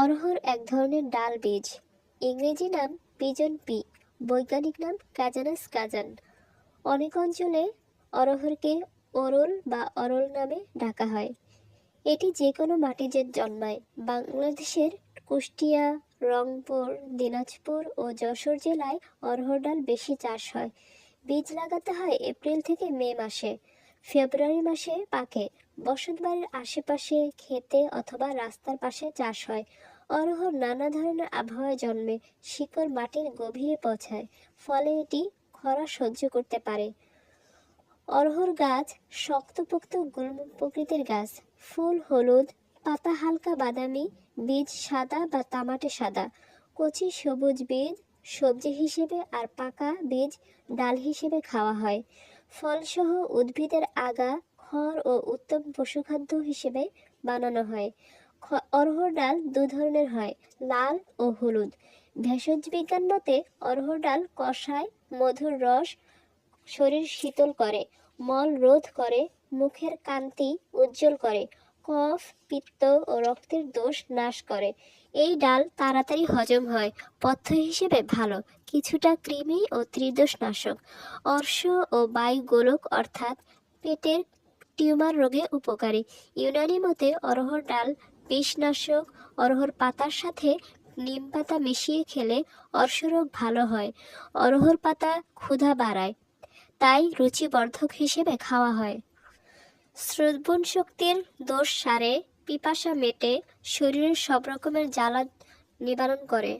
অরহর এক ধরনের ডাল বীজ। ইংরেজি নাম পিজন পি, বৈজ্ঞানিক নাম কাজানাস কাজান। অনেক অঞ্চলে অরহরকে অরল বা অরল নামে ডাকা হয়। এটি যে কোনো মাটিতে জন্মায়। বাংলাদেশের কুষ্টিয়া, রংপুর, দিনাজপুর ও যশোর জেলায় অরহর ডাল বেশি চাষ হয়। বীজ লাগাতে হয় এপ্রিল থেকে মে মাসে। ফেব্রুয়ারি মাসে পাকে। বসত বাড়ির আশেপাশে খেতে অথবা রাস্তার পাশে চাষ হয়। অরহর নানা ধরনের আবহাওয়ায় জন্মে শিকড় মাটির গভীরে পৌঁছায়, ফলে এটি খরা সহ্য করতে পারে। অরহর গাছ শক্তপোক্ত গুল্ম প্রকৃতির গাছ। ফুল হলুদ, পাতা হালকা বাদামি, বীজ সাদা বা তামাটে সাদা। কচি সবুজ বীজ সবজি হিসেবে আর পাকা বীজ ডাল হিসেবে খাওয়া হয়। ফলসহ উদ্ভিদের আগা, খড় ও উত্তম পশুখাদ্য হিসেবে বানানো হয়। অরহর ডাল দু ধরনের হয়, লাল ও হলুদ। ভেষজ বিজ্ঞান মতে অরহর ডাল কষায় মধুর রস শরীর শীতল করে, মল রোধ করে, মুখের কান্তি উজ্জ্বল করে। কফ, পিত্ত ও রক্তের দোষ নাশ করে। এই ডাল তাড়াতাড়ি হজম হয়, পথ্য হিসেবে ভালো, কিছুটা কৃমি ও ত্রিদোষ নাশক অর্শ ও বায়ু গোলক অর্থাৎ পেটের টিউমার রোগে উপকারী। ইউনানি মতে অরহর ডাল বিষনাশক, অরহর পাতার সাথে নিম পাতা মিশিয়ে খেলে অর্শরোগ ভালো হয়, অরহর পাতা ক্ষুধা বাড়ায়, তাই রুচিবর্ধক হিসেবে খাওয়া হয়। শ্রবণ শক্তির দোষ সারে পিপাসা মেটে শরীরের সব রকমের জ্বালা নিবারণ করে।